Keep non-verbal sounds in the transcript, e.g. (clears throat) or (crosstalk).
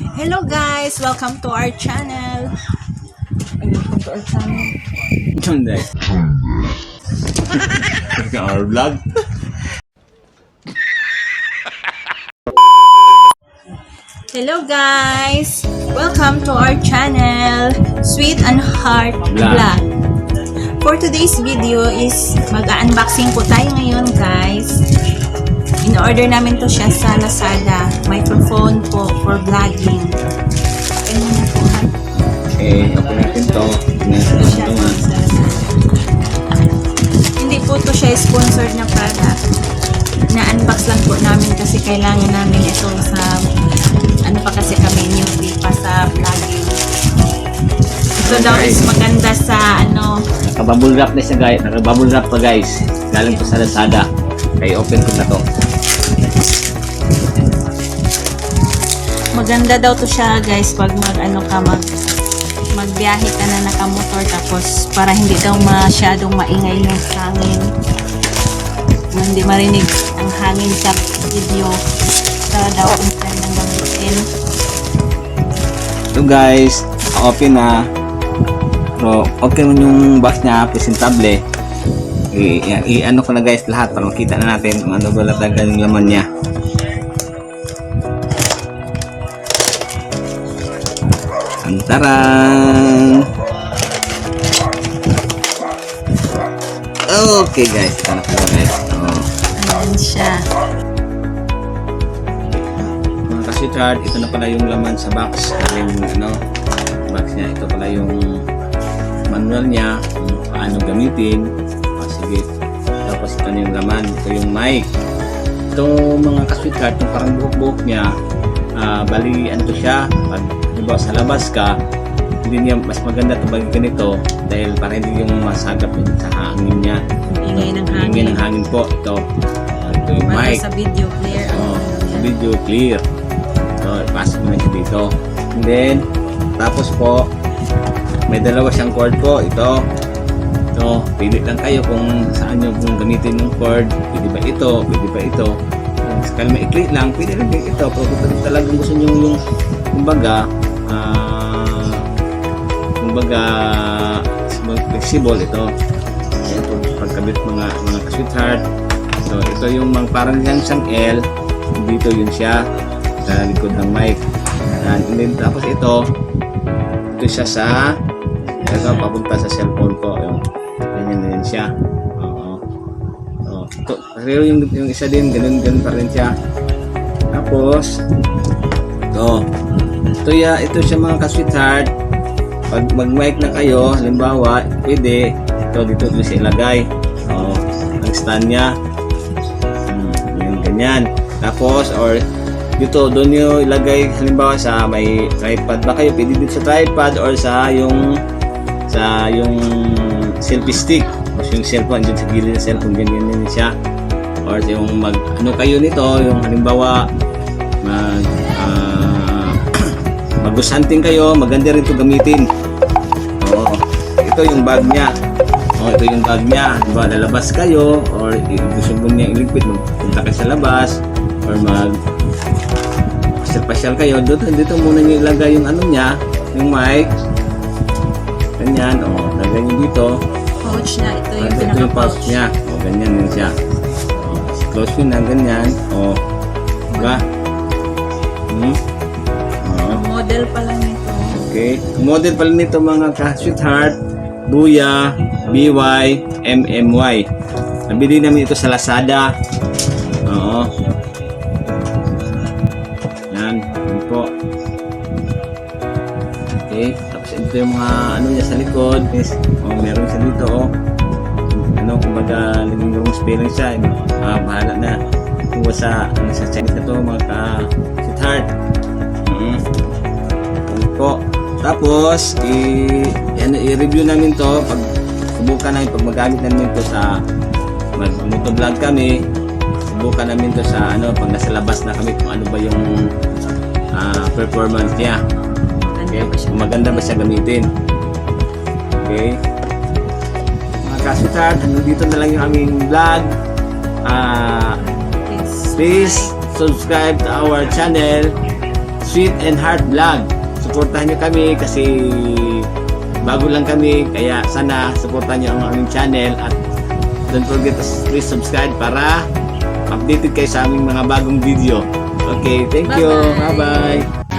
Hello guys! Welcome to our channel. Welcome to our channel. Hindi. Our vlog. Hello guys! Welcome to our channel, Sweet and Heart Vlog. Vlog. For today's video is mag-unboxing po tayo ngayon guys. In-order namin to siya sa Lazada. Microphone po for vlogging. Ganyan na po ha. Eh, open natin to. Ito siya ito sa. Lazada. Hindi po to siya sponsored na product. Na-unbox lang po namin kasi kailangan namin ito sa ano pa kasi kami newbie pa sa vlogging. Ito daw is maganda sa ano, Naka-bubble wrap na siya guys. Naka-bubble wrap pa guys. Galing po sa Lazada. Kaya open ko na to. Maganda daw to siya guys pag mag ano ka mag magbiyahe ka na nakamotor tapos para hindi daw masyadong maingay yung hangin hindi marinig ang hangin sa video sa daw kung saan nang gamitin Ito guys. Open na. So, okay mo yung box niya. Presentable. I-ano ko na guys lahat para makita na natin kung ano ba talaga yung laman niya. Antaran! Okay guys, na pala guys. Oh. ayan siya Mga kasitard, ito na pala yung laman sa box. Yung ano, box niya. Ito pala yung manual niya, kung paano gamitin. Tapos ito yung laman. Ito yung mic. Itong mga kasitard, yung parang buhok-buhok niya, ah, bali, ano siya, pag halimbawa sa labas ka, hindi niya mas maganda ito pag ganito dahil para hindi yung masagap sa hangin niya. ingay ng Hangin hangin ng hangin po. Ito. Ito yung mic. sa video clear Oh, ano sa niya. video clear. So, ipasok mo na siya dito. And then, tapos po, may dalawa siyang cord po. Ito. Ito, pili lang kayo kung saan nyo kung gamitin yung cord. Pwede ba ito? Pwede ba ito? Kung sakali maikli lang, pwede rin din ito. Pero kung talagang gusto nyo yung, kumbaga, ah, kumbaga, flexible ito. Ito, pagkabit mga, mga ka-sweetheart. So, ito yung mga parang yan siyang L. Dito yun siya sa likod ng mic. Yan. And then, tapos ito, ito siya sa ito, papunta sa cellphone ko. Yung, ganyan yun siya. Oo. So, ito, pero yung, yung isa din, ganun, ganun pa rin siya. Tapos, ito, ito, ya, ito siya mga ka-sweetheart. Pag mag-mic na kayo, halimbawa, pwede, ito dito dito siya ilagay. Oo, ang stand niya. Hmm, yan, ganyan. Tapos, or dito, doon nyo ilagay, halimbawa sa may tripod ba kayo, pwede dito sa tripod or sa yung sa yung selfie stick. Tapos yung cellphone, dyan sa gilid ng cellphone, ganyan din siya. Or yung mag, ano kayo nito, yung halimbawa, mag, ah, (clears throat) mag-hunting kayo, maganda rin ito gamitin. Oo. Ito yung bag niya. Oh, ito yung bag niya. Diba, lalabas kayo or gusto mo niya iligpit, magpunta kayo sa labas or mag pasyal-pasyal kayo. Dito, dito muna niyo ilagay yung ano niya, yung mic. Ganyan, oh, lagay niyo dito. Pouch na ito yung Ito, ito yung pouch pinaka-pouch niya. Oh, ganyan din siya. Oh, close yun na, ganyan. Oh, diba? Hmm? Oh. model pa lang ito Okay. Model pala nito mga ka-sweetheart, Buya, BY, MMY. Nabili namin ito sa Lazada. Oo. Ito yung mga ano niya sa likod. Yes. Oh, meron siya dito oh. Ano, kumbaga, naging wrong spelling siya. Ah, bahala na. Kung sa, ano, sa Chinese na to, mga ka-sweetheart. Mm. Yan po. Tapos, i, yan, i-review namin to pag subukan namin pag magamit namin to sa mag motovlog kami subukan namin to sa ano pag nasa labas na kami kung ano ba yung ah, performance niya okay kung maganda ba siya gamitin okay mga kasutan hanggang dito na lang yung aming vlog ah Please. please subscribe to our channel Sweet and Heart Vlog. Suportahan nyo kami kasi bago lang kami. Kaya sana suportahan nyo ang aming channel at don't forget to please subscribe para updated kayo sa aming mga bagong video. Okay, thank you. Bye-bye. Bye-bye.